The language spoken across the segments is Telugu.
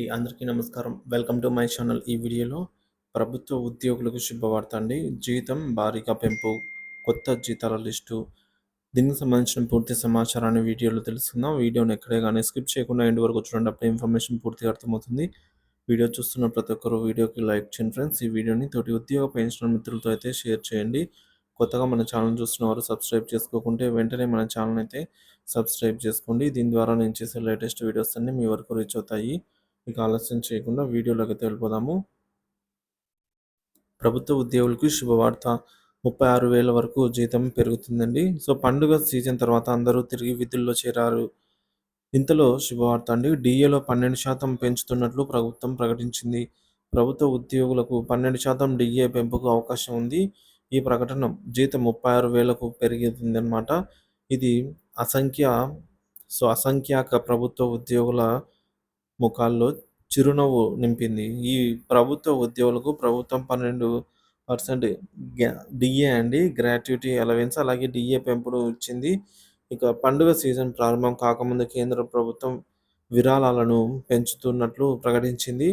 అండి. అందరికీ నమస్కారం. Welcome to my channel. ఈ వీడియోలో ప్రభుత్వ ఉద్యోగులకు శుభవార్త అండి. జీతం భారీగా పెంపు కొత్త జీతాల లిస్టు దీనికి సంబంధించిన పూర్తి సమాచారాన్ని వీడియోలో తెలుసుకుందాం. వీడియోని ఎక్కడే కానీ స్కిప్ చేయకుండా ఎండ్ వరకు చూడండి. అప్పుడు ఇన్ఫర్మేషన్ పూర్తిగా అర్థమవుతుంది. వీడియో చూస్తున్న ప్రతి ఒక్కరు వీడియోకి లైక్ చేయండి ఫ్రెండ్స్. ఈ వీడియోని తోటి ఉద్యోగ పెన్షన్ మిత్రులతో అయితే షేర్ చేయండి. కొత్తగా మన ఛానల్ చూస్తున్న వారు సబ్స్క్రైబ్ చేసుకోకుంటే వెంటనే మన ఛానల్ అయితే సబ్స్క్రైబ్ చేసుకోండి. దీని ద్వారా నేను చేసే లేటెస్ట్ వీడియోస్ అన్నీ మీ వరకు రీచ్ అవుతాయి. ఇక ఆలస్యం చేయకుండా వీడియోలోకి అయితే వెళ్ళిపోదాము. ప్రభుత్వ ఉద్యోగులకు శుభవార్త. ముప్పై ఆరు వేల వరకు జీతం పెరుగుతుందండి. సో పండుగ సీజన్ తర్వాత అందరూ తిరిగి విధుల్లో చేరారు. ఇంతలో శుభవార్త అండి. డిఏలో పన్నెండు శాతం పెంచుతున్నట్లు ప్రభుత్వం ప్రకటించింది. ప్రభుత్వ ఉద్యోగులకు పన్నెండు శాతం డిఏ పెంపుకు అవకాశం ఉంది. ఈ ప్రకటన జీతం ముప్పై ఆరు వేలకు పెరిగిందనమాట ఇది అసంఖ్య సో అసంఖ్యాక ప్రభుత్వ ఉద్యోగుల ముఖాల్లో చిరునవ్వు నింపింది. ఈ ప్రభుత్వ ఉద్యోగులకు ప్రభుత్వం పన్నెండు పర్సెంట్ డిఏ అండి. గ్రాట్యుటీ అలవెన్స్ అలాగే డిఏ పెంపుడు ఇచ్చింది. ఇక పండుగ సీజన్ ప్రారంభం కాకముందు కేంద్ర ప్రభుత్వం విరాళాలను పెంచుతున్నట్లు ప్రకటించింది.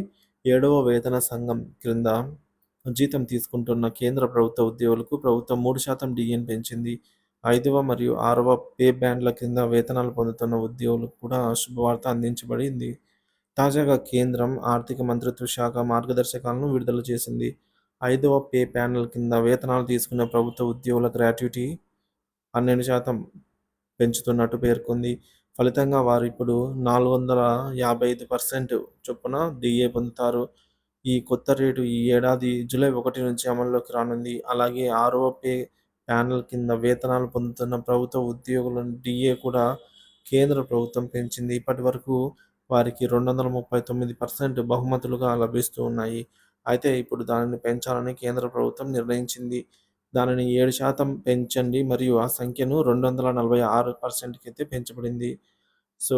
ఏడవ వేతన సంఘం క్రింద జీతం తీసుకుంటున్న కేంద్ర ప్రభుత్వ ఉద్యోగులకు ప్రభుత్వం మూడు శాతం డిఏని పెంచింది. ఐదవ మరియు ఆరవ పే బ్యాండ్ల కింద వేతనాలు పొందుతున్న ఉద్యోగులకు కూడా శుభవార్త అందించబడింది. తాజాగా కేంద్రం ఆర్థిక మంత్రిత్వ శాఖ మార్గదర్శకాలను విడుదల చేసింది. ఐదవ పే ప్యానల్ కింద వేతనాలు తీసుకున్న ప్రభుత్వ ఉద్యోగుల గ్రాట్యుటీ పన్నెండు శాతం పెంచుతున్నట్టు పేర్కొంది. ఫలితంగా వారు ఇప్పుడు నాలుగు వందల యాభై ఐదు పర్సెంట్ చొప్పున డిఏ పొందుతారు. ఈ కొత్త రేటు ఈ ఏడాది జూలై ఒకటి నుంచి అమల్లోకి రానుంది. అలాగే ఆరవ పే ప్యానల్ కింద వేతనాలు పొందుతున్న ప్రభుత్వ ఉద్యోగుల డిఏ కూడా కేంద్ర ప్రభుత్వం పెంచింది. ఇప్పటి వరకు వారికి రెండు వందల ముప్పై తొమ్మిది పర్సెంట్ బహుమతులుగా లభిస్తూ ఉన్నాయి. అయితే ఇప్పుడు దానిని పెంచాలని కేంద్ర ప్రభుత్వం నిర్ణయించింది. దానిని ఏడు శాతం పెంచండి మరియు ఆ సంఖ్యను రెండు వందల నలభై ఆరు పర్సెంట్కి అయితే పెంచబడింది. సో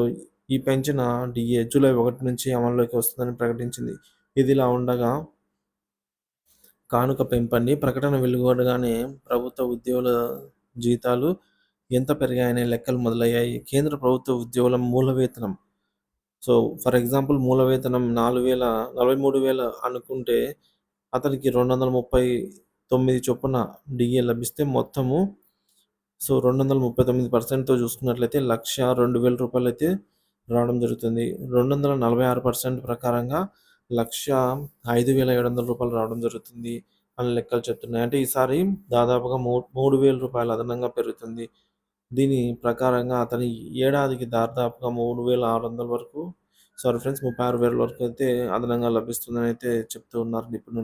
ఈ పెంచిన డిఏ జూలై ఒకటి నుంచి అమల్లోకి వస్తుందని ప్రకటించింది. ఇదిలా ఉండగా కానుక పెంపండి ప్రకటన వెలువడగానే ప్రభుత్వ ఉద్యోగుల జీతాలు ఎంత పెరిగాయనే లెక్కలు మొదలయ్యాయి. కేంద్ర ప్రభుత్వ ఉద్యోగుల మూల వేతనం సో ఫర్ ఎగ్జాంపుల్ మూల వేతనం నాలుగు వేల నలభై మూడు వేల అనుకుంటే అతనికి రెండు వందల ముప్పై తొమ్మిది చొప్పున డిఏ లభిస్తే మొత్తము సో రెండు వందల ముప్పై తొమ్మిది పర్సెంట్తో చూసుకున్నట్లయితే లక్ష రెండు వేల రూపాయలు అయితే రావడం జరుగుతుంది. రెండు వందల నలభై ఆరు పర్సెంట్ ప్రకారంగా లక్ష ఐదు వేల ఏడు వందల రూపాయలు రావడం జరుగుతుంది అని లెక్కలు చెప్తున్నాయి. అంటే ఈసారి దాదాపుగా మూ మూడు వేల రూపాయలు అదనంగా పెరుగుతుంది. దీని ప్రకారంగా అతని ఏడాదికి దాదాపుగా మూడు వేల ఆరు వందల వరకు సారీ ఫ్రెండ్స్ ముప్పై ఆరు వేల వరకు అయితే అదనంగా లభిస్తుందని అయితే చెప్తూ ఉన్నారు నిపుణులు